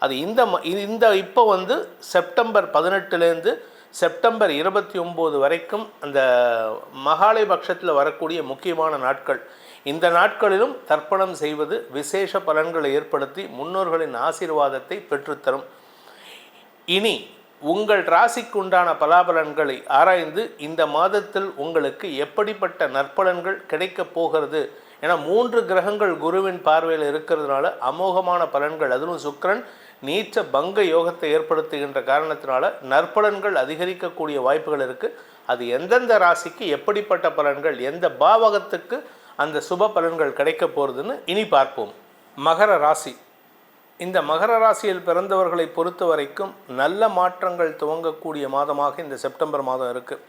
அது இந்த ம- இந்த இப்போ வந்து செப்டம்பர் பதினெட்டுலேருந்து செப்டம்பர் இருபத்தி ஒம்பது வரைக்கும் அந்த மகாலை பட்சத்தில் வரக்கூடிய முக்கியமான நாட்கள். இந்த நாட்களிலும் தர்ப்பணம் செய்வது விசேஷ பலன்களை ஏற்படுத்தி முன்னோர்களின் ஆசீர்வாதத்தை பெற்றுத்தரும். இனி உங்கள் ராசிக்குண்டான பலாபலன்களை ஆராய்ந்து இந்த மாதத்தில் உங்களுக்கு எப்படிப்பட்ட நற்பலன்கள் கிடைக்கப் போகிறது என மூன்று கிரகங்கள் குருவின் பார்வையில் இருக்கிறதுனால அமோகமான பலன்கள். அதுவும் சுக்கரன் நீச்ச பங்க யோகத்தை ஏற்படுத்துகின்ற காரணத்தினால நற்பலன்கள் அதிகரிக்கக்கூடிய வாய்ப்புகள் இருக்குது அது எந்தெந்த ராசிக்கு எப்படிப்பட்ட பலன்கள் எந்த பாவகத்துக்கு அந்த சுப பலன்கள் கிடைக்க போகிறதுன்னு இனி பார்ப்போம். மகர ராசி. இந்த மகர ராசியில் பிறந்தவர்களை பொறுத்த வரைக்கும் நல்ல மாற்றங்கள் துவங்கக்கூடிய மாதமாக இந்த செப்டம்பர் மாதம் இருக்குது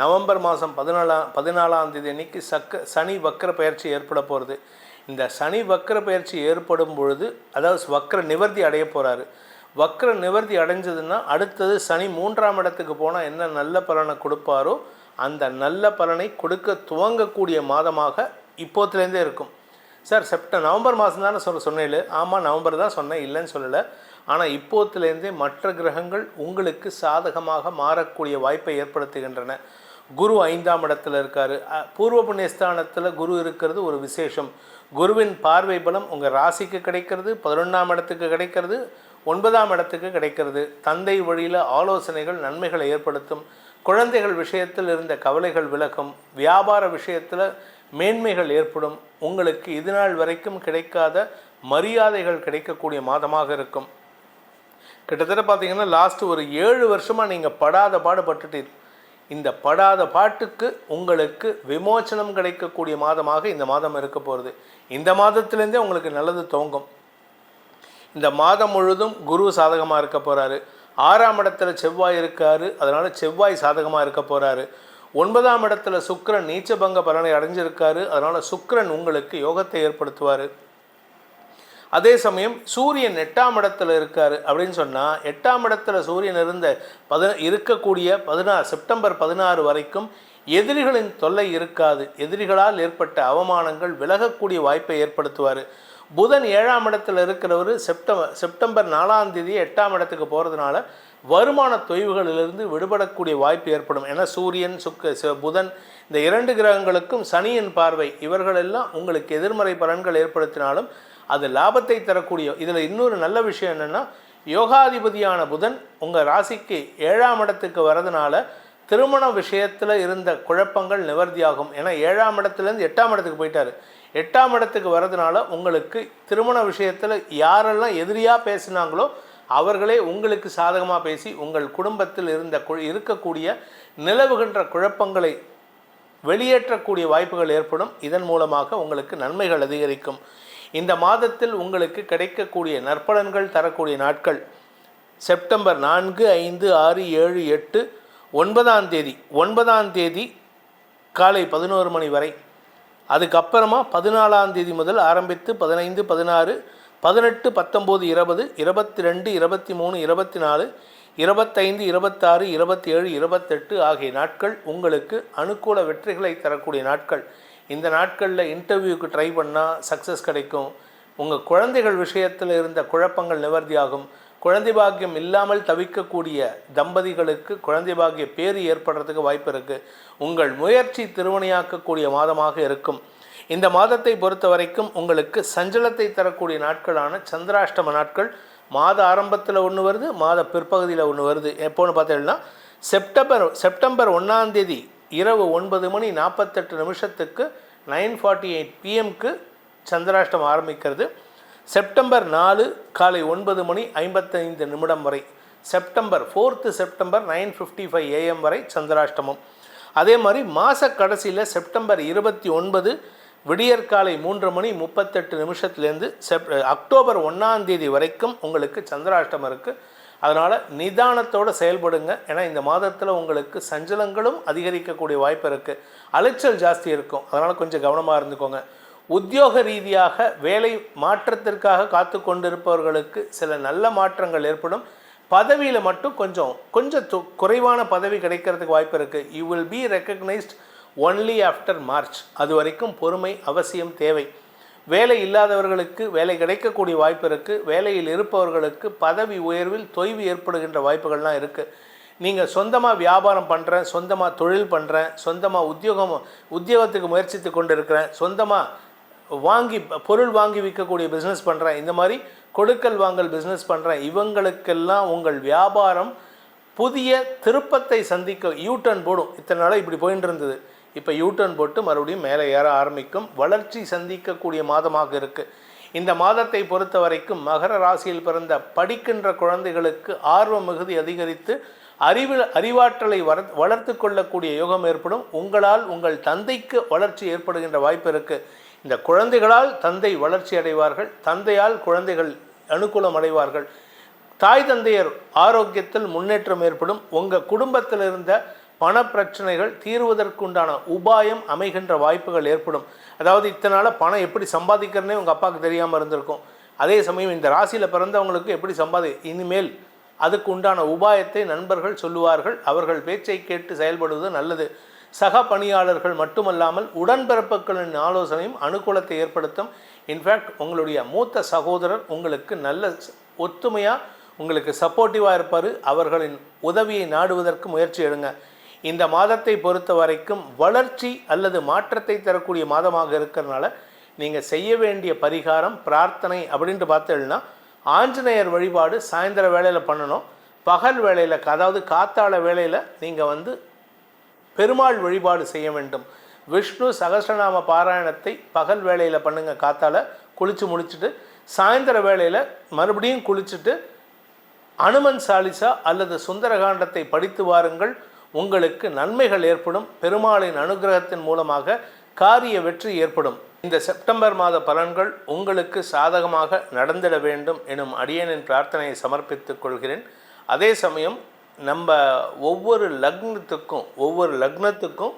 நவம்பர் மாதம் பதினாலாம் பதினாலாம் தேதி அன்னைக்கு சக்க சனி வக்கர பயிற்சி ஏற்பட போகிறது இந்த சனி வக்கர பயிற்சி ஏற்படும் பொழுது அதாவது வக்கர நிவர்த்தி அடைய போகிறாரு வக்கர நிவர்த்தி அடைஞ்சதுன்னா அடுத்தது சனி மூன்றாம் இடத்துக்கு போனால் என்ன நல்ல பலனை கொடுப்பாரோ அந்த நல்ல பலனை கொடுக்க துவங்கக்கூடிய மாதமாக இப்போத்துலேருந்தே இருக்கும். சார் செப்ட நவம்பர் மாதம் தானே சொல்ல சொன்னேன் ஆமாம் நவம்பர் தான் சொன்னேன் இல்லைன்னு சொல்லலை. ஆனால் இப்போத்துலேருந்தே மற்ற கிரகங்கள் உங்களுக்கு சாதகமாக மாறக்கூடிய வாய்ப்பை ஏற்படுத்துகின்றன. குரு ஐந்தாம் இடத்துல இருக்கார். பூர்வ புண்ணியஸ்தானத்தில் குரு இருக்கிறது ஒரு விசேஷம். குருவின் பார்வை பலம் உங்கள் ராசிக்கு கிடைக்கிறது பதினொன்றாம் இடத்துக்கு கிடைக்கிறது ஒன்பதாம் இடத்துக்கு கிடைக்கிறது. தந்தை வழியில் ஆலோசனைகள் நன்மைகளை ஏற்படுத்தும். குழந்தைகள் விஷயத்தில் இருந்த கவலைகள் விலகும். வியாபார விஷயத்தில் மேன்மைகள் ஏற்படும். உங்களுக்கு இது நாள் வரைக்கும் கிடைக்காத மரியாதைகள் கிடைக்கக்கூடிய மாதமாக இருக்கும். கிட்டத்தட்ட பார்த்தீங்கன்னா லாஸ்ட் ஒரு ஏழு வருஷமாக நீங்கள் படாத பாடுபட்டுட்டீர் இந்த படாத பாட்டுக்கு உங்களுக்கு விமோச்சனம் கிடைக்கக்கூடிய மாதமாக இந்த மாதம் இருக்க போகிறது இந்த மாதத்துலேருந்தே உங்களுக்கு நல்லது துவங்கும் இந்த மாதம் முழுதும் குரு சாதகமாக இருக்க போகிறாரு ஆறாம் இடத்துல செவ்வாய் இருக்காரு. அதனால் செவ்வாய் சாதகமாக இருக்க போகிறாரு ஒன்பதாம் இடத்துல சுக்கரன் நீச்சபங்க பலனை அடைஞ்சிருக்காரு. அதனால் சுக்கரன் உங்களுக்கு யோகத்தை ஏற்படுத்துவார். அதே சமயம் சூரியன் எட்டாம் இடத்துல இருக்கார் அப்படின்னு சொன்னால் எட்டாம் இடத்துல சூரியன் இருந்த பத இருக்கக்கூடிய பதினாறு செப்டம்பர் பதினாறு வரைக்கும் எதிரிகளின் தொல்லை இருக்காது. எதிரிகளால் ஏற்பட்ட அவமானங்கள் விலகக்கூடிய வாய்ப்பை ஏற்படுத்துவார். புதன் ஏழாம் இடத்தில் இருக்கிறவர் செப்டம்பர் செப்டம்பர் நாலாம் தேதி எட்டாம் இடத்துக்கு போகிறதுனால வருமான தொய்வுகளிலிருந்து விடுபடக்கூடிய வாய்ப்பு ஏற்படும். ஏன்னா சூரியன் சுக்க புதன் இந்த இரண்டு கிரகங்களுக்கும் சனியின் பார்வை. இவர்களெல்லாம் உங்களுக்கு எதிர்மறை பலன்கள் ஏற்படுத்தினாலும் அது லாபத்தை தரக்கூடிய இதில் இன்னொரு நல்ல விஷயம் என்னென்னா யோகாதிபதியான புதன் உங்கள் ராசிக்கு ஏழாம் இடத்துக்கு வரதுனால திருமண விஷயத்தில் இருந்த குழப்பங்கள் நிவர்த்தியாகும். ஏன்னா ஏழாம் இடத்துலேருந்து எட்டாம் இடத்துக்கு போயிட்டாரு. எட்டாம் இடத்துக்கு வரதுனால உங்களுக்கு திருமண விஷயத்தில் யாரெல்லாம் எதிரியாக பேசினாங்களோ அவர்களே உங்களுக்கு சாதகமாக பேசி உங்கள் குடும்பத்தில் இருந்த கு- இருக்கக்கூடிய நிலவுகின்ற குழப்பங்களை வெளியேற்றக்கூடிய வாய்ப்புகள் ஏற்படும். இதன் மூலமாக உங்களுக்கு நன்மைகள் அதிகரிக்கும். இந்த மாதத்தில் உங்களுக்கு கிடைக்கக்கூடிய நற்பலன்கள் தரக்கூடிய நாட்கள் செப்டம்பர் நான்கு ஐந்து ஆறு ஏழு எட்டு ஒன்பதாம் தேதி ஒன்பதாம் தேதி காலை பதினோரு மணி வரை. அதுக்கப்புறமா பதினாலாம் தேதி முதல் ஆரம்பித்து பதினைந்து பதினாறு பதினெட்டு பத்தொம்போது இருபது இருபத்தி ரெண்டு இருபத்தி மூணு இருபத்தி நாலு இருபத்தைந்து இருபத்தாறு இருபத்தி ஏழு இருபத்தெட்டு ஆகிய நாட்கள் உங்களுக்கு அனுகூல வெற்றிகளை தரக்கூடிய நாட்கள். இந்த நாட்களில் இன்டர்வியூக்கு ட்ரை பண்ணால் சக்ஸஸ் கிடைக்கும். உங்கள் குழந்தைகள் விஷயத்தில் இருந்த குழப்பங்கள் நிவர்த்தியாகும். குழந்தை பாக்கியம் இல்லாமல் தவிக்கக்கூடிய தம்பதிகளுக்கு குழந்தை பாக்கிய பேறு ஏற்படுறதுக்கு வாய்ப்பு இருக்குது உங்கள் முயற்சி திருவணியாக்கக்கூடிய மாதமாக இருக்கும். இந்த மாதத்தை பொறுத்த வரைக்கும் உங்களுக்கு சஞ்சலத்தை தரக்கூடிய நாட்களான சந்திராஷ்டம நாட்கள் மாத ஆரம்பத்தில் ஒன்று வருது மாத பிற்பகுதியில் ஒன்று வருது. எப்போன்னு பார்த்தீங்கன்னா செப்டம்பர் செப்டம்பர் ஒன்றாந்தேதி இரவு ஒன்பது மணி நாற்பத்தெட்டு நிமிஷத்துக்கு நைன் ஃபார்ட்டி எயிட் பிஎம்க்கு சந்திராஷ்டமம் ஆரம்பிக்கிறது. செப்டம்பர் நாலு காலை ஒன்பது மணி ஐம்பத்தைந்து நிமிடம் வரை. September fourth September nine fifty five AM வரை சந்திராஷ்டமம். அதே மாதிரி மாத கடைசியில் செப்டம்பர் இருபத்தி ஒன்பது விடியற்காலை மூன்று மணி முப்பத்தெட்டு நிமிஷத்துலேருந்து செப் அக்டோபர் ஒன்றாம் தேதி வரைக்கும் உங்களுக்கு சந்திராஷ்டமம் இருக்குது அதனால் நிதானத்தோடு செயல்படுங்க. ஏன்னா இந்த மாதத்தில் உங்களுக்கு சஞ்சலங்களும் அதிகரிக்கக்கூடிய வாய்ப்பு இருக்குது அலைச்சல் ஜாஸ்தி இருக்கும். அதனால் கொஞ்சம் கவனமாக இருந்துக்கோங்க. உத்தியோக ரீதியாக வேலை மாற்றத்திற்காக காத்து கொண்டிருப்பவர்களுக்கு சில நல்ல மாற்றங்கள் ஏற்படும். பதவியில் மட்டும் கொஞ்சம் கொஞ்சம் குறைவான பதவி கிடைக்கிறதுக்கு வாய்ப்பு இருக்குது you will be recognised only after March அது வரைக்கும் பொறுமை அவசியம் தேவை. வேலை இல்லாதவர்களுக்கு வேலை கிடைக்கக்கூடிய வாய்ப்பு இருக்குது வேலையில் இருப்பவர்களுக்கு பதவி உயர்வில் தொய்வு ஏற்படுகின்ற வாய்ப்புகள்லாம் இருக்குது நீங்கள் சொந்தமாக வியாபாரம் பண்ணுறேன் சொந்தமாக தொழில் பண்ணுறேன் சொந்தமாக உத்தியோகம் உத்தியோகத்துக்கு முயற்சித்து கொண்டு இருக்கிறேன் சொந்தமாக வாங்கி பொருள் வாங்கி விற்கக்கூடிய பிஸ்னஸ் பண்ணுறேன் இந்த மாதிரி கொடுக்கல் வாங்கல் பிஸ்னஸ் பண்ணுறேன் இவங்களுக்கெல்லாம் உங்கள் வியாபாரம் புதிய திருப்பத்தை சந்திக்க யூட்டர்ன் போடும். இத்தனை நாளாக இப்படி போயின்னு இருந்தது. இப்போ யூட்டர்ன் போட்டு மறுபடியும் மேலே ஏற ஆரம்பிக்கும். வளர்ச்சி சந்திக்கக்கூடிய மாதமாக இருக்குது இந்த மாதத்தை பொறுத்த வரைக்கும் மகர ராசியில் பிறந்த படிக்கின்ற குழந்தைகளுக்கு ஆர்வம் மிகுதி அதிகரித்து அறிவு அறிவாற்றலை வர வளர்த்து கொள்ளக்கூடிய யோகம் ஏற்படும். உங்களால் உங்கள் தந்தைக்கு வளர்ச்சி ஏற்படுகின்ற வாய்ப்பு இருக்குது இந்த குழந்தைகளால் தந்தை வளர்ச்சி அடைவார்கள் தந்தையால் குழந்தைகள் அனுகூலம் அடைவார்கள். தாய் தந்தையர் ஆரோக்கியத்தில் முன்னேற்றம் ஏற்படும். உங்கள் குடும்பத்தில் இருந்த பணப்பிரச்சனைகள் தீர்வதற்குண்டான உபாயம் அமைகின்ற வாய்ப்புகள் ஏற்படும். அதாவது இத்தனால பணம் எப்படி சம்பாதிக்கிறனே உங்கள் அப்பாவுக்கு தெரியாமல் இருந்திருக்கும். அதே சமயம் இந்த ராசியில் பிறந்தவங்களுக்கு எப்படி சம்பாதி இனிமேல் அதுக்கு உண்டான உபாயத்தை நண்பர்கள் சொல்லுவார்கள். அவர்கள் பேச்சை கேட்டு செயல்படுவது நல்லது. சக பணியாளர்கள் மட்டுமல்லாமல் உடன்பிறப்புகளின் ஆலோசனையும் அனுகூலத்தை ஏற்படுத்தும். இன்ஃபேக்ட் உங்களுடைய மூத்த சகோதரர் உங்களுக்கு நல்ல ஒத்துமையாக உங்களுக்கு சப்போர்ட்டிவாக இருப்பார். அவர்களின் உதவியை நாடுவதற்கு முயற்சி எடுங்க. இந்த மாதத்தை பொறுத்த வரைக்கும் வளர்ச்சி அல்லது மாற்றத்தை தரக்கூடிய மாதமாக இருக்கிறனால நீங்கள் செய்ய வேண்டிய பரிகாரம் பிரார்த்தனை அப்படின்ட்டு பார்த்தீங்கன்னா ஆஞ்சநேயர் வழிபாடு சாயந்தர வேலையில் பண்ணணும். பகல் வேலையில் அதாவது காத்தாள வேலையில் நீங்கள் வந்து பெருமாள் வழிபாடு செய்ய வேண்டும். விஷ்ணு சகஸ்ரநாம பாராயணத்தை பகல் வேளையில் பண்ணுங்கள் காத்தால் குளித்து முடிச்சுட்டு சாயந்தர வேளையில் மறுபடியும் குளிச்சுட்டு அனுமன் சாலிசா அல்லது சுந்தரகாண்டத்தை படித்து வாருங்கள். உங்களுக்கு நன்மைகள் ஏற்படும். பெருமாளின் அனுகிரகத்தின் மூலமாக காரிய வெற்றி ஏற்படும். இந்த செப்டம்பர் மாத பலன்கள் உங்களுக்கு சாதகமாக நடந்திட வேண்டும். எனும் அடியனின் பிரார்த்தனையை சமர்ப்பித்துக் கொள்கிறேன். அதே சமயம் நம்ம ஒவ்வொரு லக்னத்துக்கும் ஒவ்வொரு லக்னத்துக்கும்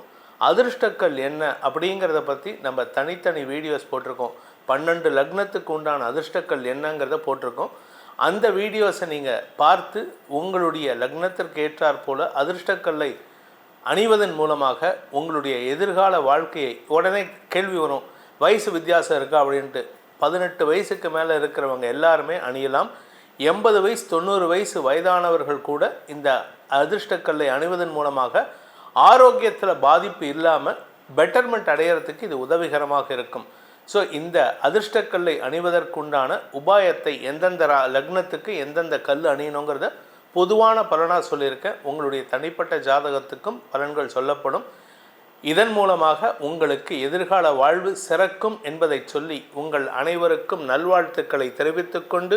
அதிர்ஷ்டக்கள் என்ன அப்படிங்கிறத பற்றி நம்ம தனித்தனி வீடியோஸ் போட்டிருக்கோம். பன்னெண்டு லக்னத்துக்கு உண்டான அதிர்ஷ்டக்கள் என்னங்கிறத போட்டிருக்கோம். அந்த வீடியோஸை நீங்கள் பார்த்து உங்களுடைய லக்னத்திற்கு ஏற்றாற் போல அதிர்ஷ்டக்கல்லை அணிவதன் மூலமாக உங்களுடைய எதிர்கால வாழ்க்கையை உடனே கேள்வி வரும் வயசு வித்தியாசம் இருக்கா அப்படின்ட்டு. பதினெட்டு வயசுக்கு மேலே இருக்கிறவங்க எல்லாருமே அணியலாம். எண்பது வயசு தொண்ணூறு வயசு வயதானவர்கள் கூட இந்த அதிர்ஷ்டக்கல்லை அணிவதன் மூலமாக ஆரோக்கியத்தில் பாதிப்பு இல்லாமல் பெட்டர்மெண்ட் அடையிறதுக்கு இது உதவிகரமாக இருக்கும். ஸோ இந்த அதிர்ஷ்டக்கல்லை அணிவதற்குண்டான உபாயத்தை எந்தெந்த ரா லக்னத்துக்கு எந்தெந்த கல் அணியணுங்கிறத பொதுவான பலனாக சொல்லியிருக்கேன். உங்களுடைய தனிப்பட்ட ஜாதகத்துக்கும் பலன்கள் சொல்லப்படும். இதன் மூலமாக உங்களுக்கு எதிர்கால வாழ்வு சிறக்கும் என்பதை சொல்லி உங்கள் அனைவருக்கும் நல்வாழ்த்துக்களை தெரிவித்துக்கொண்டு